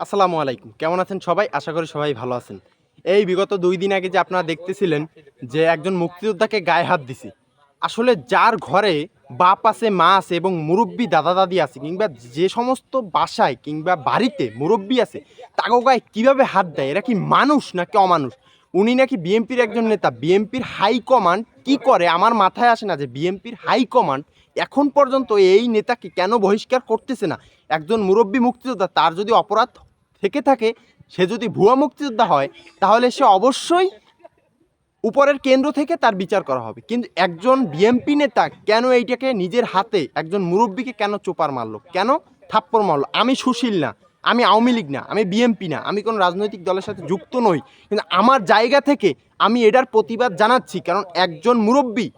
আসসালামু আলাইকুম। কেমন আছেন সবাই? আশা করি সবাই ভালো আছেন। এই বিগত দুই দিন আগে যে আপনারা দেখতেছিলেন যে একজন মুক্তিযোদ্ধাকে গায়ে হাত দিছি, আসলে যার ঘরে বাপ আছে, মা আছে এবং মুরব্বী দাদা দাদি আছে কিংবা যে সমস্ত বাসায় কিংবা বাড়িতে মুরব্বী আছে তাকে গায়ে কীভাবে হাত দেয়? এরা কি মানুষ নাকি অমানুষ? উনি নাকি বিএনপির একজন নেতা। বিএনপির হাইকমান্ড কি করে? আমার মাথায় আসে না যে বিএনপির হাইকমান্ড এখন পর্যন্ত এই নেতাকে কেন বহিষ্কার করতেছে না? একজন মুরব্বী মুক্তিযোদ্ধা, তার যদি অপরাধ থেকে থাকে, সে যদি ভুয়া মুক্তিযোদ্ধা হয়, তাহলে সে অবশ্যই উপরের কেন্দ্র থেকে তার বিচার করা হবে। কিন্তু একজন বিএমপি নেতা কেন এইটাকে নিজের হাতে, একজন মুরব্বীকে কেন চোপার মারলো? কেন থাপ্পড় মারলো? আমি সুশীল না, আমি আওয়ামী লীগ না, আমি বিএমপি না, আমি কোনো রাজনৈতিক দলের সাথে যুক্ত নই। কিন্তু আমার জায়গা থেকে আমি এটার প্রতিবাদ জানাচ্ছি, কারণ একজন মুরব্বী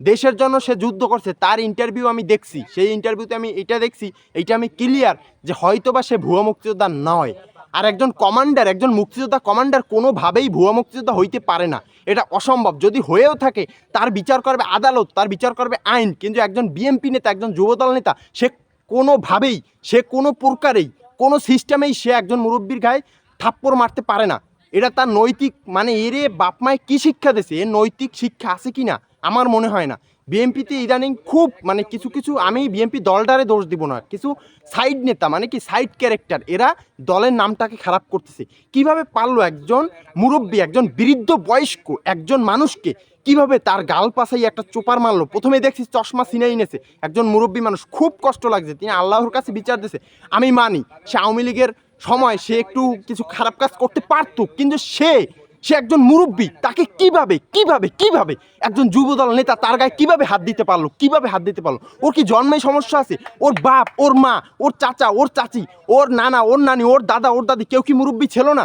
দেশের জন্য সে যুদ্ধ করছে, তার ইন্টারভিউ আমি দেখছি। সেই ইন্টারভিউতে আমি এটা দেখছি, এইটা আমি ক্লিয়ার যে হয়তোবা সে ভুয়া মুক্তিযোদ্ধা নয়। আর একজন কমান্ডার একজন মুক্তিযোদ্ধা কমান্ডার কোনোভাবেই ভুয়া মুক্তিযোদ্ধা হইতে পারে না। এটা অসম্ভব। যদি হয়েও থাকে, তার বিচার করবে আদালত, তার বিচার করবে আইন। কিন্তু একজন বিএমপি নেতা, একজন যুবদল নেতা, সে কোনোভাবেই, সে কোনো প্রকারেই, কোনো সিস্টেমেই সে একজন মুরব্বীর গায়ে থাপ্পড় মারতে পারে না। এটা তার নৈতিক মানে এরে বাপ মায় কী শিক্ষা দিয়েছে এর নৈতিক শিক্ষা আছে কি না আমার মনে হয় না। বিএনপিতে ইদানিং খুব মানে কিছু কিছু আমি বিএনপি দলটারে দোষ দিব না। কিছু সাইড নেতা মানে কি সাইড ক্যারেক্টার এরা দলের নামটাকে খারাপ করতেছে। কীভাবে পারল একজন মুরব্বী, একজন বৃদ্ধ বয়স্ক, একজন মানুষকে কীভাবে তার গাল পাশাই একটা চোপার মারলো? প্রথমে দেখছি চশমা সিনাই নেছে। একজন মুরব্বী মানুষ খুব কষ্ট লাগছে। তিনি আল্লাহর কাছে বিচার দিয়েছে আমি মানি, সে আওয়ামী লীগের সময় সে একটু কিছু খারাপ কাজ করতে পারতো, কিন্তু সে সে একজন মুরব্বী, তাকে কীভাবে কীভাবে কীভাবে একজন যুবদল নেতা তার গায়ে কীভাবে হাত দিতে পারল, কীভাবে হাত দিতে পারল? ওর কি জন্মে সমস্যা আছে? ওর বাপ, ওর মা, ওর চাচা, ওর চাচি, ওর নানা, ওর নানি, ওর দাদা, ওর দাদি কেউ কি মুরব্বী ছিল না?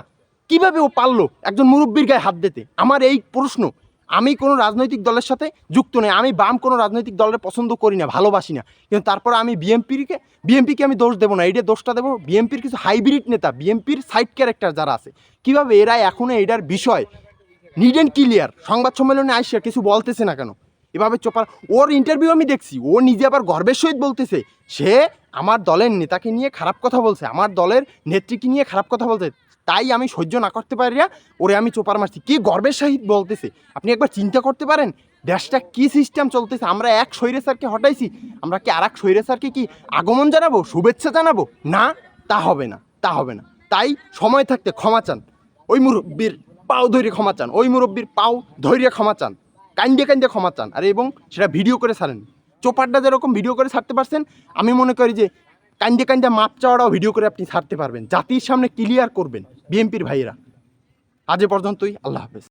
কীভাবে ও পারল একজন মুরব্বীর গায়ে হাত দিতে? আমার এই প্রশ্ন। আমি কোনো রাজনৈতিক দলের সাথে যুক্ত নই, আমি বাম কোনো রাজনৈতিক দলের পছন্দ করি না, ভালোবাসি না। কিন্তু তারপর আমি বিএমপিকে বিএমপিকে আমি দোষ দেবো না, এইটা দোষটা দেবো। বিএমপির কিছু হাইব্রিড নেতা, বিএমপির সাইড ক্যারেক্টার যারা আছে, কীভাবে এরা এখনও এটার বিষয় নিড অ্যান্ড ক্লিয়ার সংবাদ সম্মেলনে আইসা কিছু বলতেছে না কেন? এভাবে চোপার, ওর ইন্টারভিউ আমি দেখছি, ও নিজে আবার গর্বের সহিত বলতেছে, সে আমার দলের নেতাকে নিয়ে খারাপ কথা বলছে, আমার দলের নেত্রীকে নিয়ে খারাপ কথা বলছে। তাই আমি সহ্য না করতে পারি না, ওরে আমি চোপার মারছি। কি গর্বের সাহিত বলতেছে? আপনি একবার চিন্তা করতে পারেন, দেশটা কি সিস্টেম চলতেছে? আমরা এক সৈরে স্যারকে হটাইছি, আমরা কি আর এক সৈরে স্যারকে কি আগমন জানাব, শুভেচ্ছা জানাব? না, তা হবে না, তা হবে না। তাই সময় থাকতে ক্ষমা চান। ওই মুরব্বীর পাও ধৈর্য ক্ষমা চান, ওই মুরব্বীর পাও ধৈর্য ক্ষমা চান কান্দে কান্দে ক্ষমা চান। আর এবং সেটা ভিডিও করে ছাড়েন। চোপারটা যেরকম ভিডিও করে ছাড়তে পারছেন, আমি মনে করি যে কান্দে কান্দে মাপ চাওয়াটাও ভিডিও করে আপনি ছাড়তে পারবেন। জাতির সামনে ক্লিয়ার করবেন। বিএনপির ভাইয়েরা। আজ পর্যন্তই আল্লাহ হাফেজ।